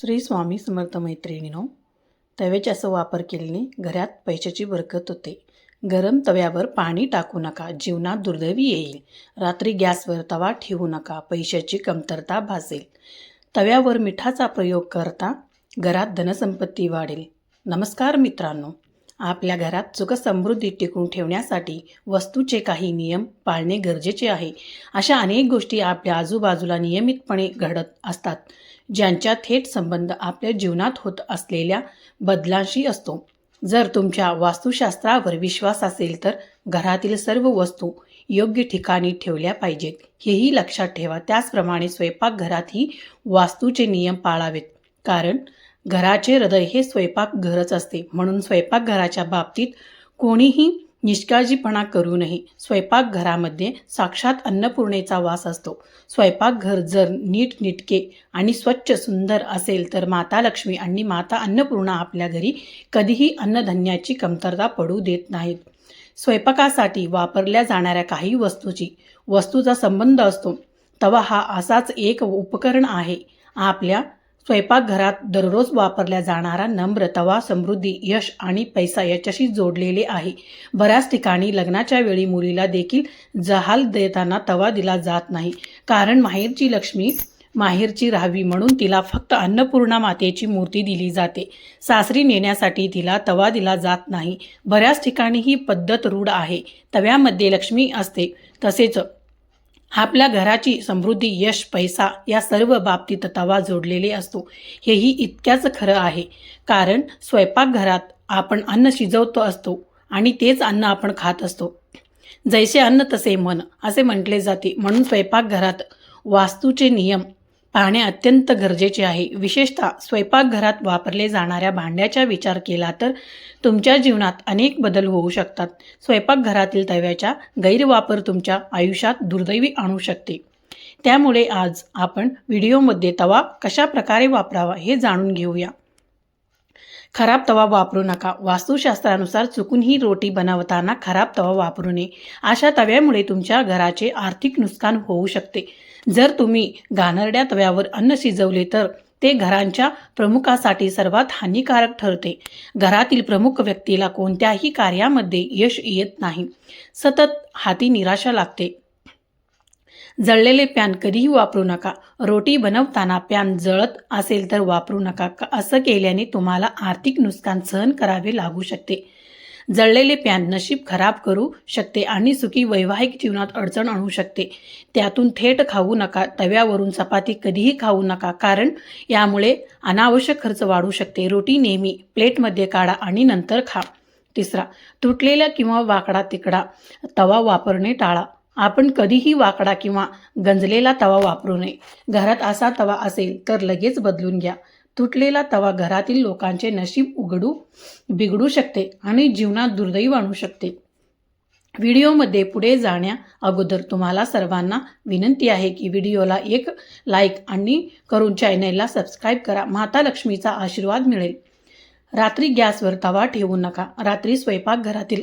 श्री स्वामी समर्थ मैत्रिणीनो तव्याचा असं वापर केल्याने घरात पैशाची बरकत होते. गरम तव्यावर पाणी टाकू नका जीवनात दुर्दैवी येईल. रात्री गॅसवर तवा ठेवू नका पैशाची कमतरता भासेल. तव्यावर मिठाचा प्रयोग करता घरात धनसंपत्ती वाढेल. नमस्कार मित्रांनो. आपल्या घरात सुख समृद्धी टिकून ठेवण्यासाठी वस्तूचे काही नियम पाळणे गरजेचे आहे. अशा अनेक गोष्टी आपल्या आजूबाजूला नियमितपणे घडत असतात ज्यांचा थेट संबंध आपल्या जीवनात होत असलेल्या बदलांशी असतो. जर तुमच्या वास्तुशास्त्रावर विश्वास असेल तर घरातील सर्व वस्तू योग्य ठिकाणी ठेवल्या पाहिजेत. हेही लक्षात ठेवा. त्याचप्रमाणे स्वयंपाकघरातही वास्तूचे नियम पाळावेत. कारण घराचे हृदय हे स्वयंपाकघरच असते. म्हणून स्वयंपाकघराच्या बाबतीत कोणीही निष्काळजीपणा करू नये. स्वयंपाकघरामध्ये साक्षात अन्नपूर्णेचा वास असतो. स्वयंपाकघर जर नीटनिटके आणि स्वच्छ सुंदर असेल तर माता लक्ष्मी आणि माता अन्नपूर्णा आपल्या घरी कधीही अन्नधान्याची कमतरता पडू देत नाहीत. स्वयंपाकासाठी वापरल्या जाणाऱ्या काही वस्तूची वस्तूचा संबंध असतो. तवा हा असाच एक उपकरण आहे. आपल्या स्वयंपाकघरात दररोज वापरल्या जाणारा नम्र तवा समृद्धी यश आणि पैसा याच्याशी जोडलेले आहे. बऱ्याच ठिकाणी लग्नाच्या वेळी मुलीला देखील जहाल देताना तवा दिला जात नाही. कारण माहेरची लक्ष्मी माहेरची राहावी म्हणून तिला फक्त अन्नपूर्णा मातेची मूर्ती दिली जाते. सासरी नेण्यासाठी तिला तवा दिला जात नाही. बऱ्याच ठिकाणी ही पद्धत रूढ आहे. तव्यामध्ये लक्ष्मी असते. तसेच आपल्या घराची समृद्धी यश पैसा या सर्व बाबतीत तवा जोडलेले असतो. हेही इतक्याच खरं आहे. कारण स्वयंपाकघरात आपण अन्न शिजवतो असतो आणि तेच अन्न आपण खात असतो. जैसे अन्न तसे मन असे म्हटले जाते. म्हणून स्वयंपाकघरात वास्तूचे नियम पाहणे अत्यंत गरजेचे आहे. विशेषतः स्वयंपाकघरात वापरले जाणाऱ्या भांड्याचा विचार केला तर तुमच्या जीवनात अनेक बदल होऊ शकतात. स्वयंपाकघरातील तव्याचा गैरवापर तुमच्या आयुष्यात दुर्दैवी आणू शकते. त्यामुळे आज आपण व्हिडिओमध्ये तवा कशा प्रकारे वापरावा हे जाणून घेऊया. खराब तवा वापरू नका. वास्तुशास्त्रानुसार चुकूनही रोटी बनवताना खराब तवा वापरू नये. अशा तव्यामुळे तुमच्या घराचे आर्थिक नुकसान होऊ शकते. जर तुम्ही घाणरड्या तव्यावर अन्न शिजवले तर ते घरांच्या प्रमुखासाठी सर्वात हानिकारक ठरते. घरातील प्रमुख व्यक्तीला कोणत्याही कार्यामध्ये यश येत नाही. सतत हाती निराशा लागते. जळलेले पॅन कधीही वापरू नका. रोटी बनवताना पॅन जळत असेल तर वापरू नका. का असं केल्याने तुम्हाला आर्थिक नुकसान सहन करावे लागू शकते. जळलेले पॅन नशीब खराब करू शकते आणि सुखी वैवाहिक जीवनात अडचण आणू शकते. त्यातून थेट खाऊ नका. तव्यावरून चपाती कधीही खाऊ नका. कारण यामुळे अनावश्यक खर्च वाढू शकते. रोटी नेहमी प्लेटमध्ये काढा आणि नंतर खा. तिसरा तुटलेला किंवा वाकडा तिकडा तवा वापरणे टाळा. आपण कधीही वाकडा किंवा गंजलेला तवा वापरू नये. घरात असा तवा असेल तर लगेच बदलून घ्या. तुटलेला तवा घरातील लोकांचे नशीब उघडू बिघडू शकते आणि जीवनात दुर्दैव आणू शकते. व्हिडिओमध्ये पुढे जाण्या अगोदर तुम्हाला सर्वांना विनंती आहे की व्हिडिओला एक लाईक आणि करून चॅनेलला सबस्क्राईब करा. माता लक्ष्मीचा आशीर्वाद मिळेल. रात्री गॅसवर तवा ठेवू नका. रात्री स्वयंपाकघरातील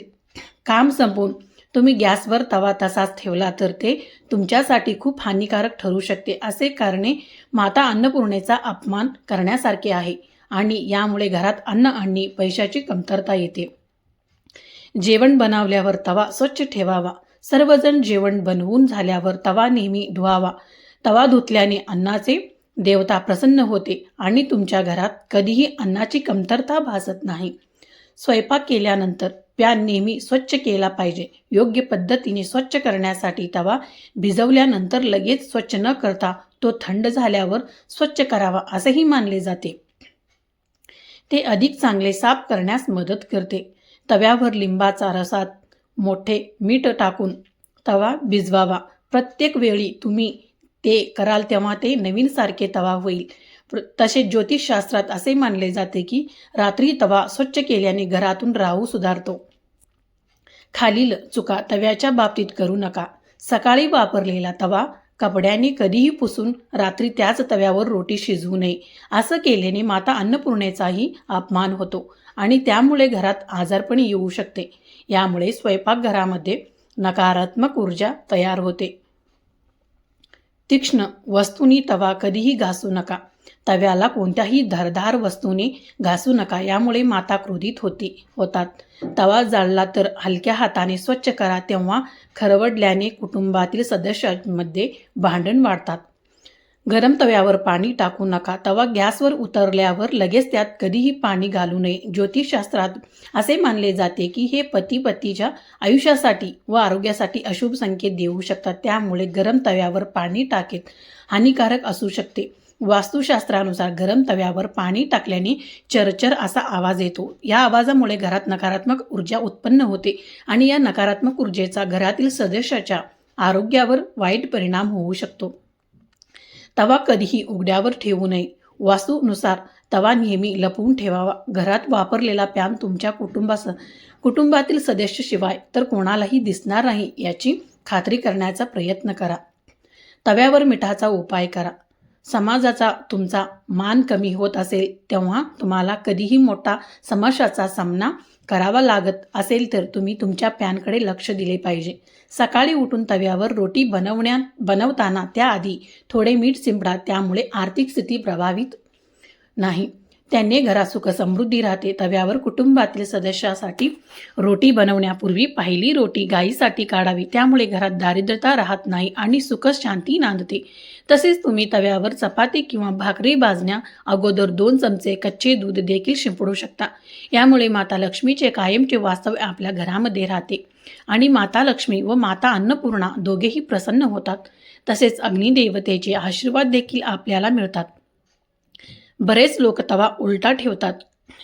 काम संपवून तुम्ही गॅसवर तवा तसाच ठेवला तर ते तुमच्यासाठी खूप हानिकारक ठरू शकते असे कारणे माता अन्नपूर्णेचा अपमान करण्यासारखे आहे आणि यामुळे घरात अन्न आणि पैशाची कमतरता येते. जेवण बनवल्यावर तवा स्वच्छ ठेवावा. सर्वजण जेवण बनवून झाल्यावर तवा नेहमी धुवावा. तवा धुतल्याने अन्नाचे देवता प्रसन्न होते आणि तुमच्या घरात कधीही अन्नाची कमतरता भासत नाही. स्वयंपाक केल्यानंतर पॅन नेहमी स्वच्छ केला पाहिजे. योग्य पद्धतीने स्वच्छ करण्यासाठी तवा भिजवल्यानंतर लगेच स्वच्छ न करता तो थंड झाल्यावर स्वच्छ करावा असेही मानले जाते. ते अधिक चांगले साफ करण्यास मदत करते. तव्यावर लिंबाचा रसात मोठे मीठ टाकून तवा भिजवावा. प्रत्येक वेळी तुम्ही ते कराल तेव्हा ते नवीन सारखे तवा होईल. तसेच ज्योतिषशास्त्रात असे मानले जाते की रात्री तवा स्वच्छ केल्याने घरातून राहू सुधारतो. खालील चुका तव्याच्या बाबतीत करू नका. सकाळी वापरलेला तवा कपड्याने कधीही पुसून रात्री त्याच तव्यावर रोटी शिजवू नये. असं केल्याने माता अन्नपूर्णेचाही अपमान होतो आणि त्यामुळे घरात आजारपण येऊ शकते. यामुळे स्वयंपाकघरामध्ये नकारात्मक ऊर्जा तयार होते. तीक्ष्ण वस्तूंनी तवा कधीही घासू नका. तव्याला कोणत्याही धारदार वस्तूने घासू नका यामुळे माता क्रोधित होती होतात. तवा जाळला तर हलक्या हाताने स्वच्छ करा तेव्हा खरवडल्याने कुटुंबातील सदस्यांमध्ये भांडण वाढतात. गरम तव्यावर पाणी टाकू नका तवा गॅसवर उतरल्यावर लगेच त्यात कधीही पाणी घालू नये. ज्योतिषशास्त्रात असे मानले जाते की हे पती पतीच्या आयुष्यासाठी व आरोग्यासाठी अशुभ संकेत देऊ शकतात. त्यामुळे गरम तव्यावर पाणी टाकेत हानिकारक असू शकते. वास्तुशास्त्रानुसार गरम तव्यावर पाणी टाकल्याने चरचर असा आवाज येतो. या आवाजामुळे घरात नकारात्मक ऊर्जा उत्पन्न होते आणि या नकारात्मक ऊर्जेचा घरातील सदस्याच्या आरोग्यावर वाईट परिणाम होऊ शकतो. तवा कधीही उघड्यावर ठेवू नये. वास्तूनुसार तवा नेहमी लपवून ठेवावा. घरात वापरलेला पॅन तुमच्या कुटुंबास कुटुंबातील सदस्याशिवाय तर कोणालाही दिसणार नाही याची खात्री करण्याचा प्रयत्न करा. तव्यावर मिठाचा उपाय करा. समाजाचा तुमचा मान कमी होत असेल तेव्हा तुम्हाला कधीही मोठा समस्याचा सामना करावा लागत असेल तर तुम्ही तुमच्या पॅनकडे लक्ष दिले पाहिजे. सकाळी उठून तव्यावर रोटी बनवण्या बनवताना त्याआधी थोडे मीठ सिंपडा त्यामुळे आर्थिक स्थिती प्रभावित नाही. त्याने घरात सुखसमृद्धी राहते. तव्यावर कुटुंबातील सदस्यासाठी रोटी बनवण्यापूर्वी पहिली रोटी गायीसाठी काढावी. त्यामुळे घरात दारिद्र्यता राहत नाही आणि सुख शांती नांदते. तसेच तुम्ही तव्यावर चपाती किंवा भाकरी भाजण्या अगोदर दोन चमचे कच्चे दूध देखील शिंपडू शकता. यामुळे माता लक्ष्मीचे कायमचे वास्तव्य आपल्या घरामध्ये राहते. आणि माता लक्ष्मी व माता अन्नपूर्णा दोघेही प्रसन्न होतात. तसेच अग्निदेवतेचे आशीर्वाद देखील आपल्याला मिळतात. बरेच लोक तवा उलटा ठेवतात.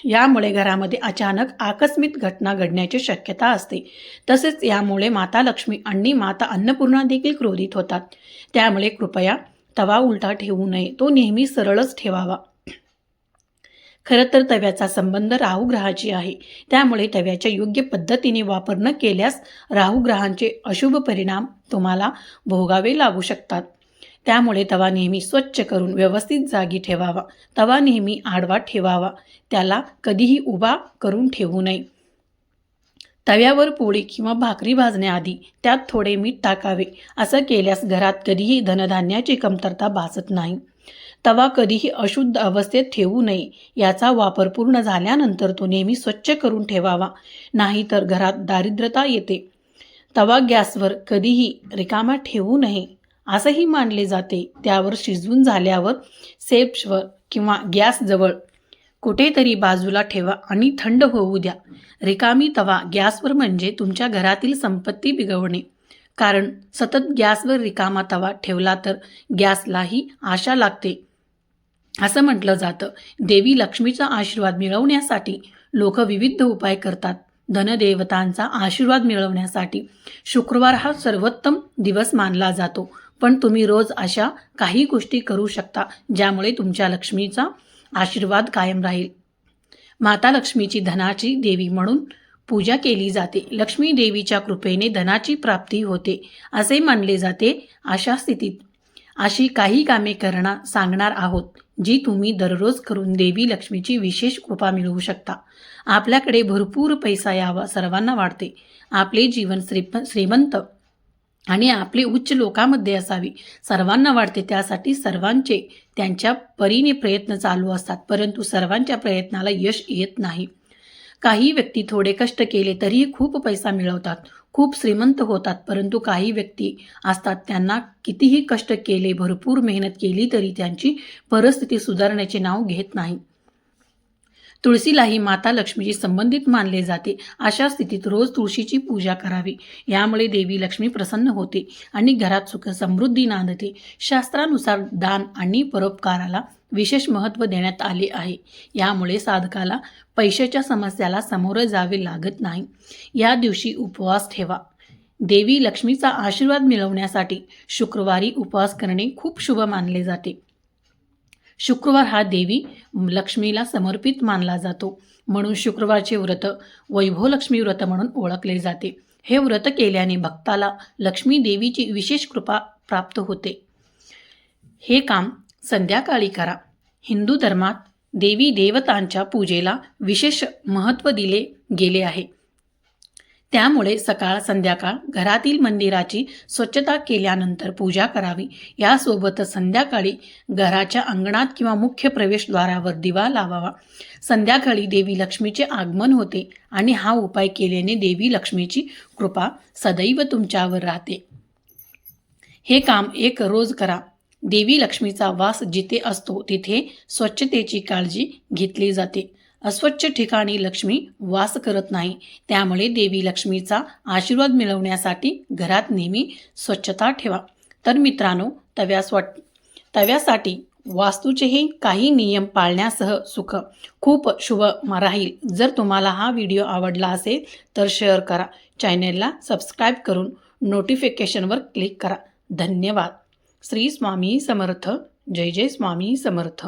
यामुळे घरामध्ये अचानक आकस्मिक घटना घडण्याची शक्यता असते. तसेच यामुळे माता लक्ष्मी आणि माता अन्नपूर्णा देखील क्रोधित होतात. त्यामुळे कृपया तवा उलटा ठेवू नये. तो नेहमी सरळच ठेवावा. खरं तर तव्याचा संबंध राहुग्रहाची आहे. त्यामुळे तव्याच्या योग्य पद्धतीने वापर न केल्यास राहुग्रहांचे अशुभ परिणाम तुम्हाला भोगावे लागू शकतात. त्यामुळे तवा नेहमी स्वच्छ करून व्यवस्थित जागी ठेवावा. तवा नेहमी आडवा ठेवावा. त्याला कधीही उभा करून ठेवू नये. तव्यावर पोळी किंवा भाकरी भाजण्याआधी त्यात थोडे मीठ टाकावे. असं केल्यास घरात कधीही धनधान्याची कमतरता भासत नाही. तवा कधीही अशुद्ध अवस्थेत ठेवू नये. याचा वापर पूर्ण झाल्यानंतर तो नेहमी स्वच्छ करून ठेवावा. नाहीतर घरात दारिद्रता येते. तवा गॅसवर कधीही रिकामा ठेवू नये. असंही मानले जाते. त्यावर शिजवून झाल्यावर सेप्सवर किंवा गॅसजवळ कुठेतरी बाजूला ठेवा आणि थंड होऊ द्या. रिकामी तवा गॅसवर म्हणजे तुमच्या घरातील संपत्ती बिघडणे कारण सतत गॅसवर रिकामा तवा ठेवला तर गॅसलाही आशा लागते. असं म्हटलं जातं. देवी लक्ष्मीचा आशीर्वाद मिळवण्यासाठी लोक विविध उपाय करतात. धनदेवतांचा आशीर्वाद मिळवण्यासाठी शुक्रवार हा सर्वोत्तम दिवस मानला जातो. पण तुम्ही रोज अशा काही गोष्टी करू शकता ज्यामुळे तुमच्या लक्ष्मीचा आशीर्वाद कायम राहील. माता लक्ष्मीची धनाची देवी म्हणून पूजा केली जाते. लक्ष्मी देवीच्या कृपेने धनाची प्राप्ती होते असे मानले जाते अशा स्थितीत. अशी काही कामे करणार सांगणार आहोत जी तुम्ही दररोज करून देवी लक्ष्मीची विशेष कृपा मिळवू शकता. आपल्याकडे भरपूर पैसा यावा सर्वांना वाढते आपले जीवन श्रीप श्रीमंत आणि आपले उच्च लोकामध्ये असावी. सर्वांना वाटते त्यासाठी सर्वांचे त्यांच्या परीने प्रयत्न चालू असतात परंतु सर्वांच्या प्रयत्नाला यश येत नाही. काही व्यक्ती थोडे कष्ट केले तरीही खूप पैसा मिळवतात खूप श्रीमंत होतात परंतु काही व्यक्ती असतात त्यांना कितीही कष्ट केले भरपूर मेहनत केली तरी त्यांची परिस्थिती सुधारण्याचे नाव घेत नाही. तुळशीलाही माता लक्ष्मीशी संबंधित मानले जाते. अशा स्थितीत रोज तुळशीची पूजा करावी. यामुळे देवी लक्ष्मी प्रसन्न होते आणि घरात सुख समृद्धी नांदते. शास्त्रानुसार दान आणि परोपकाराला विशेष महत्त्व देण्यात आले आहे. यामुळे साधकाला पैशाच्या समस्याला सामोरं जावे लागत नाही. या दिवशी उपवास ठेवा. देवी लक्ष्मीचा आशीर्वाद मिळवण्यासाठी शुक्रवारी उपवास करणे खूप शुभ मानले जाते. शुक्रवार हा देवी लक्ष्मीला समर्पित मानला जातो. म्हणून शुक्रवारचे व्रत वैभव लक्ष्मी व्रत म्हणून ओळखले जाते. हे व्रत केल्याने भक्ताला लक्ष्मी देवीची विशेष कृपा प्राप्त होते. हे काम संध्याकाळी करा. हिंदू धर्मात देवी देवतांच्या पूजेला विशेष महत्त्व दिले गेले आहे. त्यामुळे सकाळ संध्याकाळ घरातील मंदिराची स्वच्छता केल्यानंतर पूजा करावी. यासोबतच संध्याकाळी घराच्या अंगणात किंवा मुख्य प्रवेशद्वारावर दिवा लावावा. संध्याकाळी देवी लक्ष्मीचे आगमन होते आणि हा उपाय केल्याने देवी लक्ष्मीची कृपा सदैव तुमच्यावर राहते. हे काम एक रोज करा. देवी लक्ष्मीचा वास जिथे असतो तिथे स्वच्छतेची काळजी घेतली जाते. अस्वच्छ ठिकाणी लक्ष्मी वास करत नाही. त्यामुळे देवी लक्ष्मीचा आशीर्वाद मिळवण्यासाठी घरात नेहमी स्वच्छता ठेवा. तर मित्रांनो तव्यास वाट तव्यासाठी वास्तूचेही काही नियम पाळण्यासह सुख. खूप शुभ राहील जर तुम्हाला हा व्हिडिओ आवडला असेल तर शेअर करा. चॅनेलला सबस्क्राईब करून नोटिफिकेशनवर क्लिक करा. धन्यवाद. श्री स्वामी समर्थ. जय जय स्वामी समर्थ.